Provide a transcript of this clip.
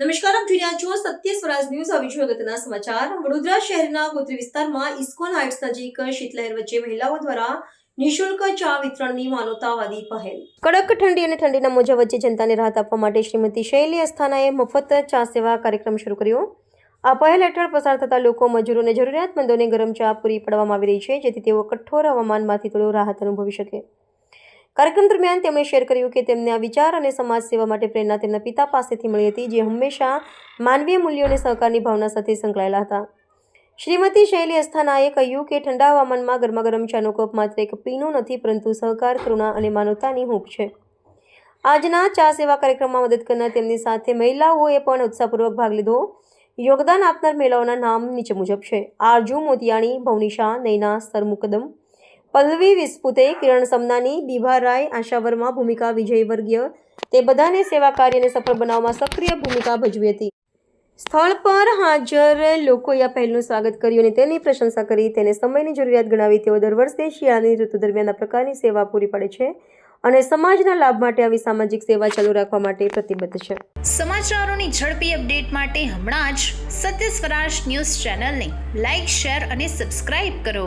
નમસ્કાર, આપ જોઈ રહ્યા છો સત્ય સ્વરાજ ન્યૂઝ. આવી છું અગત્યના સમાચાર. વડોદરા શહેરના ગોત્રી વિસ્તારમાં ઇસ્કોન હાઇટ્સ નજીક શીતલહેર વચ્ચે મહિલાઓ દ્વારા નિઃશુલ્ક ચા વિતરણની માનવતાવાદી પહેલ. કડક ઠંડી અને ઠંડીના મોજા વચ્ચે જનતાને રાહત આપવા માટે શ્રીમતી શૈલી અસ્થાનાએ મફત ચા સેવા કાર્યક્રમ શરૂ કર્યો. આ પહેલ હેઠળ પસાર થતા લોકો, મજૂરો અને જરૂરિયાતમંદોને ગરમ ચા પૂરી પાડવામાં આવી રહી છે, જેથી તેઓ કઠોર હવામાનમાંથી થોડો રાહત અનુભવી શકે. કાર્યક્રમ દરમિયાન તેમણે શેર કર્યું કે તેમને આ વિચાર અને સમાજ સેવા માટે પ્રેરણા તેમના પિતા પાસેથી મળી હતી, જે હંમેશા માનવીય મૂલ્યો અને સહકારની ભાવના સાથે સંકળાયેલા હતા. શ્રીમતી શૈલી અસ્થાનાએ કહ્યું કે, ઠંડા હવામાનમાં ગરમા ગરમ ચાનો કપ માત્ર એક પીણું નથી, પરંતુ સહકાર કરુણા અને માનવતાની હૂંફ છે. આજના ચા સેવા કાર્યક્રમમાં મદદ કરનાર તેમની સાથે મહિલાઓએ પણ ઉત્સાહપૂર્વક ભાગ લીધો. યોગદાન આપનાર મહિલાઓના નામ નીચે મુજબ છે. આરજુ મોતિયાણી ભવનિશા નૈના, સરમુકદમ પલ્લવી વિસ્પુતે કિરણ સમનાની, બીભા રાય, આશા વર્મા, ભૂમિકા વિજય વર્ગીય તે બધાને સેવા કાર્યને સફળ બનાવવામાં સક્રિય ભૂમિકા ભજવી હતી. સ્થળ પર હાજર લોકોએ આ પહેલનું સ્વાગત કર્યું અને તેની પ્રશંસા કરી. તેને સમયની જરૂરિયાત ગણાવી તેઓ દર વર્ષે શિયાળાની ઋતુ દરમિયાન આ પ્રકારની સેવા પૂરી પાડે છે અને સમાજના લાભ માટે આવી સામાજિક સેવા ચાલુ રાખવા માટે પ્રતિબદ્ધ છે. સમાચારોની ઝડપી અપડેટ માટે હમણાં જ સત્ય સ્વરાજ ન્યૂઝ ચેનલને લાઇક શેર અને સબસ્ક્રાઇબ કરો.